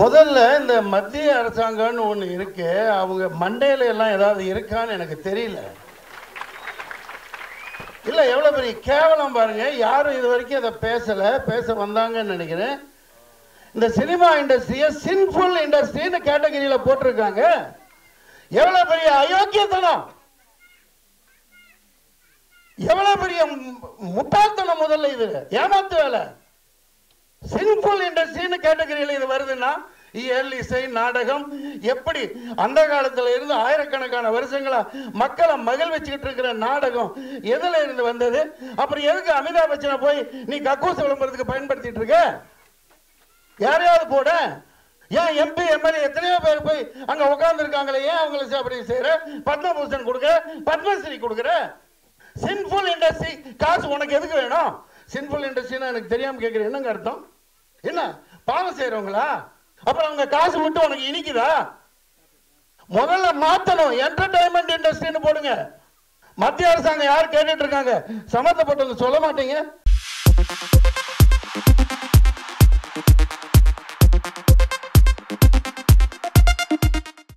முதல்ல இந்த மத்திய அரசாங்கம்னு ஒன்று இருக்கு அவங்க மண்டையில எல்லாம் ஏதாவது இருக்கான்னு எனக்கு தெரியல. இல்லை எவ்வளோ பெரிய கேவலம் பாருங்க. யாரும் இது வரைக்கும் அதை பேசலை. பேச வந்தாங்கன்னு நினைக்கிறேன். இந்த சினிமா இண்டஸ்ட்ரியை சின்ஃபுல் இண்டஸ்ட்ரின்னு கேட்டகரியில் போட்டிருக்காங்க. எவ்வளோ பெரிய அயோக்கியத்தனம். எவ்வளோ பெரிய முட்டாள்தனம் முதல்ல இது ஏமாத்து வேலை. சின்ஃபுல் இண்டஸ்ட்ரி கேட்டகரியில் இது வருதுன்னா இயல் இசை நாடகம் எப்படி அந்த காலத்துல இருந்து ஆயிரக்கணக்கான வருஷங்களா மக்களை மகிழ்விச்சுக்கிட்டு இருக்கிற நாடகம் எதுல இருந்து வந்தது? அப்புறம் எதுக்கு அமிதாப் பச்சனை போய் நீ கக்கூஸ் விளம்பரத்துக்கு பயன்படுத்திட்டு இருக்க? யாரையாவது போட? ஏன் எம்பி எம்எல்ஏ எத்தனையோ பேர் போய் அங்க உட்கார்ந்து இருக்காங்களே ஏன் அவங்களுக்கு அப்படி செய்யற? பத்மபூஷன் கொடுக்குற பத்மஸ்ரீ கொடுக்குற? சின்ஃபுல் இண்டஸ்ட்ரி காசு உனக்கு எதுக்கு வேணும்? சின்ஃபுல் இண்டஸ்ட்ரினா எனக்கு தெரியாம கேட்குறேன் என்னங்க அர்த்தம்? என்ன? பாவம் செய்யறவங்களா அப்புறம் அவங்க காசு விட்டு உனக்கு இனிக்குதா? முதல்ல மாத்தணும். என்டர்டைன்மெண்ட் இண்டஸ்ட்ரின்னு போடுங்க. மத்திய அரசாங்கம் யார் கேட்டுட்டு இருக்காங்க? சம்மந்தப்பட்டவங்க சொல்ல மாட்டீங்க?